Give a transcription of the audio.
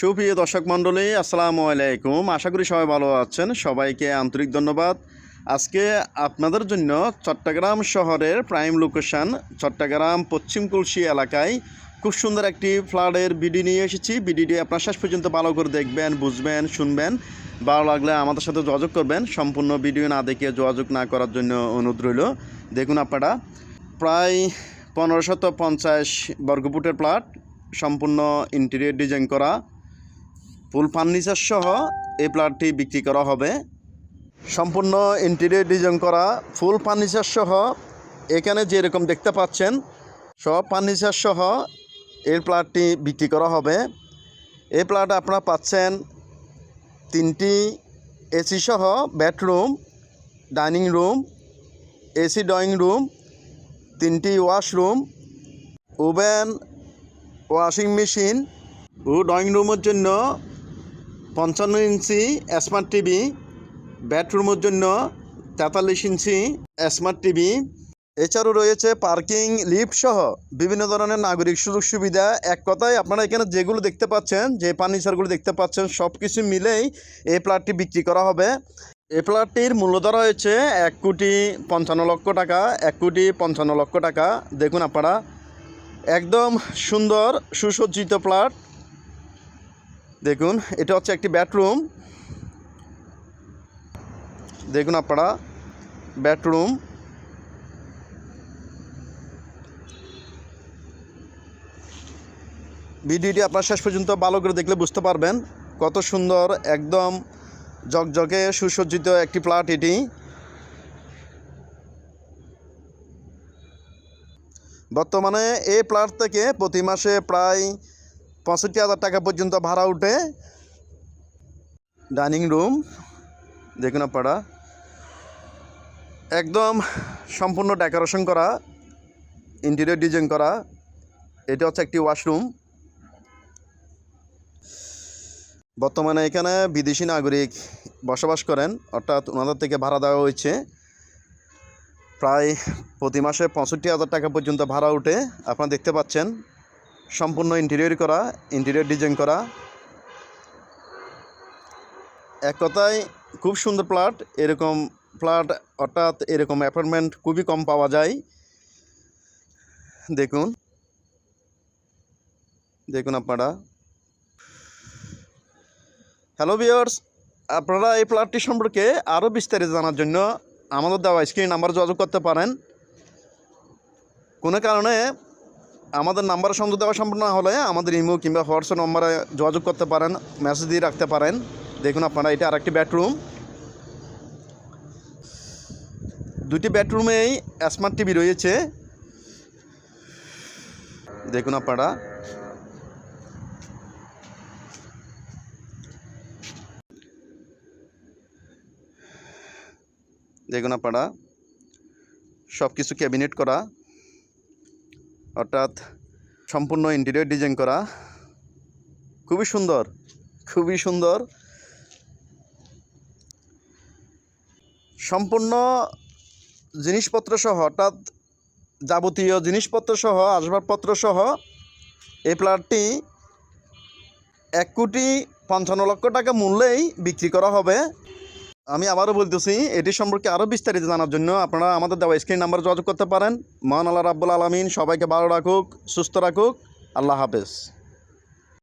সুপ্রিয় দর্শক মণ্ডলী, আসসালামু আলাইকুম। আশা করি সবাই ভালো আছেন। সবাইকে আন্তরিক ধন্যবাদ। আজকে আপনাদের জন্য চট্টগ্রাম শহরের প্রাইম লোকেশন চট্টগ্রাম পশ্চিম কুলসি এলাকায় খুব সুন্দর একটি ফ্ল্যাটের ভিডিও নিয়ে এসেছি। ভিডিওটি আপনার শেষ পর্যন্ত ভালো করে দেখবেন, বুঝবেন, শুনবেন। ভালো লাগলে আমাদের সাথে যোগাযোগ করবেন। সম্পূর্ণ ভিডিও না দেখে যোগাযোগ না করার জন্য অনুরোধ রইল। দেখুন আপনারা, প্রায় পনেরোশত পঞ্চাশ বর্গফুটের প্লাট সম্পূর্ণ ইন্টেরিয়র ডিজাইন করা। ফুল ফার্নিচার সহ এই প্লাটটি বিক্রি করা হবে। সম্পূর্ণ ইন্টেরিয়র ডিজাইন করা ফুল ফার্নিচার সহ এখানে যেরকম দেখতে পাচ্ছেন, সব ফার্নিচার সহ এই প্লাটটি বিক্রি করা হবে। এই প্লাট আপনারা পাচ্ছেন তিনটি এসি সহ bedroom dining room AC drawing room তিনটি ওয়াশরুম ওভেন ওয়াশিং মেশিন ও ড্রয়িং রুমের জন্য পঞ্চান্ন ইঞ্চি স্মার্ট টিভি বেডরুমের জন্য তেতাল্লিশ ইঞ্চি স্মার্ট টিভি। এছাড়াও রয়েছে পার্কিং লিফট সহ বিভিন্ন ধরনের নাগরিক সুযোগ সুবিধা। এক কথায় আপনারা এখানে যেগুলো দেখতে পাচ্ছেন, যে ফার্নিচারগুলো দেখতে পাচ্ছেন সব কিছু মিলেই এই প্লাটটি বিক্রি করা হবে। এই প্লাটটির মূল্য ধরা হয়েছে এক কোটি পঞ্চান্ন লক্ষ টাকা, এক কোটি পঞ্চান্ন লক্ষ টাকা। দেখুন আপনারা, একদম সুন্দর, সুসজ্জিত প্লাট দেখুন, এটা হচ্ছে একটি বেডরুম দেখুন আপনারা বেডরুম ভিডিওটি আপনার শেষ পর্যন্ত ভালো করে দেখলে বুঝতে পারবেন কত সুন্দর, একদম জকজকে সুসজ্জিত একটি প্লাট এটি। বর্তমানে এই প্লাট থেকে প্রতি মাসে প্রায় পঁয়ষট্টি হাজার টাকা পর্যন্ত ভাড়া উঠে ডাইনিং রুম, দেখুন আপনারা। একদম সম্পূর্ণ ডেকোরেশন করা, ইন্টেরিয়র ডিজাইন করা। এটা হচ্ছে একটি ওয়াশরুম। বর্তমানে এখানে বিদেশি নাগরিক বসবাস করেন, অর্থাৎ ওনাদের থেকে ভাড়া দেওয়া হয়েছে। প্রায় প্রতি মাসে পঁয়ষট্টি হাজার টাকা পর্যন্ত ভাড়া উঠে, আপনারা দেখতে পাচ্ছেন। সম্পূর্ণ ইন্টেরিয়র করা ইন্টেরিয়র ডিজাইন করা। এক কথায়, খুব সুন্দর প্লাট এরকম প্লাট অর্থাৎ এরকম অ্যাপার্টমেন্ট খুবই কম পাওয়া যায়। দেখুন। দেখুন আপনারা। হ্যালো ভিওর্স আপনারা এই প্লাটটি সম্পর্কে আরও বিস্তারিত জানার জন্য আমাদের দেওয়া স্ক্রিন নাম্বার যোগাযোগ করতে পারেন। কোনো কারণে আমাদের নাম্বার সংযোগ দেওয়া সম্ভব না হলে আমাদের ইমো কিংবা হোয়াটসঅ্যাপ নম্বরে যোগাযোগ করতে পারেন মেসেজ দিয়ে রাখতে পারেন। দেখুন আপনারা, এটা আরেকটি বেডরুম দুটি বেডরুমেই স্মার্ট টিভি রয়েছে। দেখুন আপনারা। দেখুন আপনারা। সব কিছু ক্যাবিনেট করা। অর্থাৎ সম্পূর্ণ ইন্টেরিয়র ডিজাইন করা। খুবই সুন্দর খুবই সুন্দর। সম্পূর্ণ জিনিসপত্র সহ, অর্থাৎ যাবতীয় জিনিসপত্র সহ আসবাবপত্র সহ এই প্লাটটি এক কোটি পঞ্চান্ন লক্ষ টাকা মূল্যেই বিক্রি করা হবে। আমি আবারও বলতেছি, এটি সম্পর্কে আরও বিস্তারিত জানার জন্য আপনারা আমাদের দেওয়া স্ক্রিন নাম্বার যোগাযোগ করতে পারেন। মহান আল্লাহ রাব্বুল আলমিন, সবাইকে ভালো রাখুক, সুস্থ রাখুক। আল্লাহ হাফেজ।